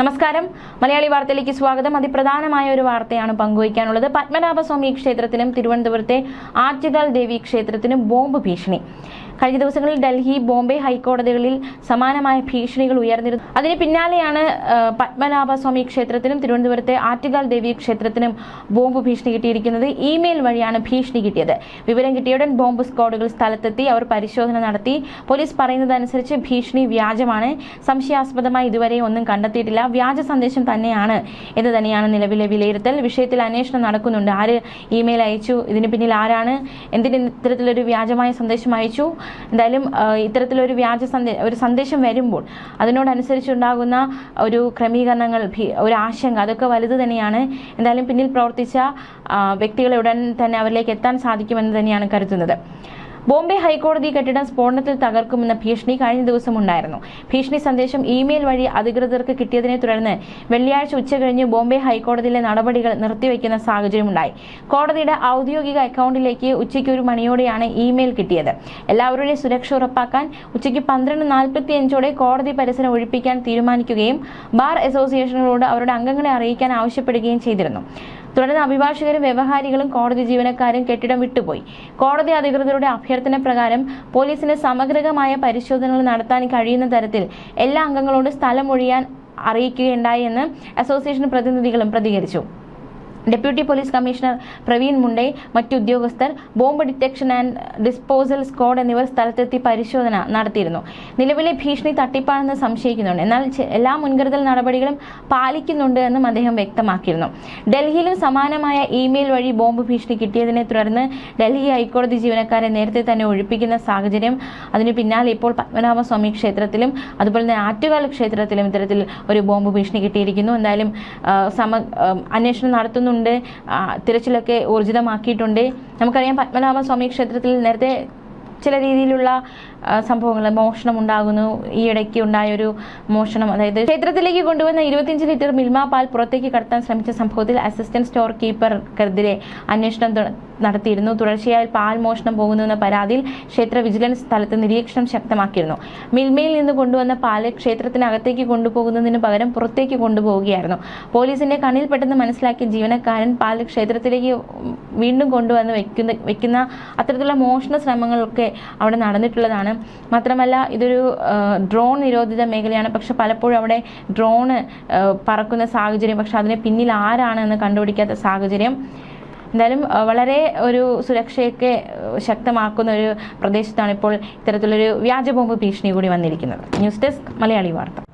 നമസ്കാരം. മലയാളി വാർത്തയിലേക്ക് സ്വാഗതം. അതിപ്രധാനമായ ഒരു വാർത്തയാണ് പങ്കുവയ്ക്കാനുള്ളത്. പത്മനാഭസ്വാമി ക്ഷേത്രത്തിനും തിരുവനന്തപുരത്തെ ആറ്റുകാൽ ദേവി ക്ഷേത്രത്തിനും ബോംബ് ഭീഷണി. കഴിഞ്ഞ ദിവസങ്ങളിൽ ഡൽഹി ബോംബെ ഹൈക്കോടതികളിൽ സമാനമായ ഭീഷണികൾ ഉയർന്നിരുന്നു. അതിന് പിന്നാലെയാണ് പത്മനാഭസ്വാമി ക്ഷേത്രത്തിനും തിരുവനന്തപുരത്തെ ആറ്റുകാൽ ദേവി ക്ഷേത്രത്തിനും ബോംബ് ഭീഷണി കിട്ടിയിരിക്കുന്നത് ഇമെയിൽ വഴിയാണ് ഭീഷണി കിട്ടിയത്. വിവരം കിട്ടിയ ഉടൻ ബോംബ് സ്ക്വാഡുകൾ സ്ഥലത്തെത്തി അവർ പരിശോധന നടത്തി. പോലീസ് പറയുന്നതനുസരിച്ച് ഭീഷണി വ്യാജമാണ്. സംശയാസ്പദമായി ഇതുവരെ ഒന്നും കണ്ടെത്തിയിട്ടില്ല. വ്യാജ സന്ദേശം തന്നെയാണ് എന്ന് തന്നെയാണ് നിലവിലെ വിലയിരുത്തൽ. വിഷയത്തിൽ അന്വേഷണം നടക്കുന്നുണ്ട്. ആര് ഇമെയിൽ അയച്ചു? ഇതിന് പിന്നിൽ ആരാണ്? എന്തിന് ഇത്തരത്തിലൊരു വ്യാജമായ സന്ദേശം അയച്ചു? എന്തായാലും ഇത്തരത്തിലൊരു വ്യാജ സന്ദേ ഒരു സന്ദേശം വരുമ്പോൾ അതിനോടനുസരിച്ചുണ്ടാകുന്ന ഒരു ക്രമീകരണങ്ങൾ ഒരു ആശങ്ക അതൊക്കെ വലുത് തന്നെയാണ്. എന്തായാലും പിന്നിൽ പ്രവർത്തിച്ച വ്യക്തികളെ ഉടൻ തന്നെ അവരിലേക്ക് എത്താൻ സാധിക്കുമെന്ന് തന്നെയാണ് കരുതുന്നത്. ബോംബെ ഹൈക്കോടതി കെട്ടിടം സ്ഫോടനത്തിൽ തകർക്കുമെന്ന ഭീഷണി കഴിഞ്ഞ ദിവസം ഉണ്ടായിരുന്നു ഭീഷണി സന്ദേശം ഇമെയിൽ വഴി അധികൃതർക്ക് കിട്ടിയതിനെ തുടർന്ന് വെള്ളിയാഴ്ച ഉച്ചകഴിഞ്ഞ് ബോംബെ ഹൈക്കോടതിയിലെ നടപടികൾ നിർത്തിവെക്കുന്ന സാഹചര്യമുണ്ടായി. കോടതിയുടെ ഔദ്യോഗിക അക്കൗണ്ടിലേക്ക് ഉച്ചയ്ക്ക് ഒരു മണിയോടെയാണ് ഇമെയിൽ കിട്ടിയത്. എല്ലാവരുടെയും സുരക്ഷ ഉറപ്പാക്കാൻ ഉച്ചയ്ക്ക് പന്ത്രണ്ട് നാൽപ്പത്തി അഞ്ചോടെ കോടതി പരിസരം ഒഴിപ്പിക്കാൻ തീരുമാനിക്കുകയും ബാർ അസോസിയേഷനുകളോട് അവരുടെ അംഗങ്ങളെ അറിയിക്കാൻ ആവശ്യപ്പെടുകയും ചെയ്തിരുന്നു. തുടർന്ന് അഭിഭാഷകരും വ്യവഹാരികളും കോടതി ജീവനക്കാരും കെട്ടിടം വിട്ടുപോയി. കോടതി അധികൃതരുടെ അഭ്യർത്ഥന പ്രകാരം പോലീസിന് സമഗ്രമായ പരിശോധനകൾ നടത്താൻ കഴിയുന്ന തരത്തിൽ എല്ലാ അംഗങ്ങളോടും സ്ഥലം ഒഴിയാൻ അറിയിക്കുകയുണ്ടായി എന്ന് അസോസിയേഷൻ പ്രതിനിധികളും പ്രതികരിച്ചു. Deputy police commissioner Praveen Munde മറ്റു ഉദ്യോഗസ്ഥർ bomb detection and disposal squad എന്നിവർ സ്ഥലത്തെത്തി പരിശോധന നടത്തിയിരുന്നു. നിലവിലെ ഭീഷണി തട്ടിപ്പാണെന്ന് സംശയിക്കുന്നുണ്ട്. എന്നാൽ എല്ലാ മുൻകരുതൽ നടപടികളും പാലിക്കുന്നുണ്ട് എന്നും അദ്ദേഹം വ്യക്തമാക്കിയിരുന്നു. ഡൽഹിയിലും സമാനമായ ഇമെയിൽ വഴി ബോംബ് ഭീഷണി കിട്ടിയതിനെ തുടർന്ന് ഡൽഹി ഹൈക്കോടതി ജീവനക്കാരെ നേരത്തെ തന്നെ ഒഴിപ്പിക്കുന്ന സാഹചര്യം അതിനു പിന്നാലെ ഇപ്പോൾ പത്മനാഭസ്വാമി ക്ഷേത്രത്തിലും അതുപോലെ തന്നെ ആറ്റുകാൽ ക്ഷേത്രത്തിലും ഇത്തരത്തിൽ ഒരു ബോംബ് ഭീഷണി കിട്ടിയിരിക്കുന്നു. എന്തായാലും സമ അന്വേഷണം നടത്തുന്നുണ്ട് ആ, തിരച്ചിലൊക്കെ ഊർജിതമാക്കിയിട്ടുണ്ട്. നമുക്കറിയാം പത്മനാഭസ്വാമി ക്ഷേത്രത്തിൽ നേരത്തെ ചില രീതിയിലുള്ള സംഭവങ്ങൾ മോഷണം ഉണ്ടാകുന്നു ഈ ഇടയ്ക്ക് ഉണ്ടായ ഒരു മോഷണം അതായത് ക്ഷേത്രത്തിലേക്ക് കൊണ്ടുവന്ന ഇരുപത്തിയഞ്ച് ലിറ്റർ മിൽമ പാൽ പുറത്തേക്ക് കടത്താൻ ശ്രമിച്ച സംഭവത്തിൽ അസിസ്റ്റന്റ് സ്റ്റോർ കീപ്പർക്കെതിരെ അന്വേഷണം നടത്തിയിരുന്നു. തുടർച്ചയായി പാൽ മോഷണം പോകുന്നുവെന്ന പരാതിയിൽ ക്ഷേത്ര വിജിലൻസ് സ്ഥലത്ത് നിരീക്ഷണം ശക്തമാക്കിയിരുന്നു. മിൽമയിൽ നിന്ന് കൊണ്ടുവന്ന പാൽ ക്ഷേത്രത്തിനകത്തേക്ക് കൊണ്ടുപോകുന്നതിന് പകരം പുറത്തേക്ക് കൊണ്ടുപോവുകയായിരുന്നു. പോലീസിന്റെ കണ്ണിൽ പെട്ടെന്ന് മനസ്സിലാക്കിയ ജീവനക്കാരൻ പാൽ ക്ഷേത്രത്തിലേക്ക് വീണ്ടും കൊണ്ടുവന്ന് വെക്കുന്ന വെക്കുന്ന അത്തരത്തിലുള്ള മോഷണ ശ്രമങ്ങളൊക്കെ അവിടെ നടന്നിട്ടുള്ളതാണ്. മാത്രമല്ല ഇതൊരു ഡ്രോൺ നിരോധിത മേഖലയാണ്. പക്ഷെ പലപ്പോഴും അവിടെ ഡ്രോണ് പറക്കുന്ന സാഹചര്യം പക്ഷെ അതിന് പിന്നിൽ ആരാണ് എന്ന് കണ്ടുപിടിക്കാത്ത സാഹചര്യം. എന്തായാലും വളരെ ഒരു സുരക്ഷയൊക്കെ ശക്തമാക്കുന്ന ഒരു പ്രദേശത്താണ് ഇപ്പോൾ ഇത്തരത്തിലൊരു വ്യാജബോംബ് ഭീഷണി കൂടി വന്നിരിക്കുന്നത്. ന്യൂസ് ഡെസ്ക് മലയാളി വാർത്ത.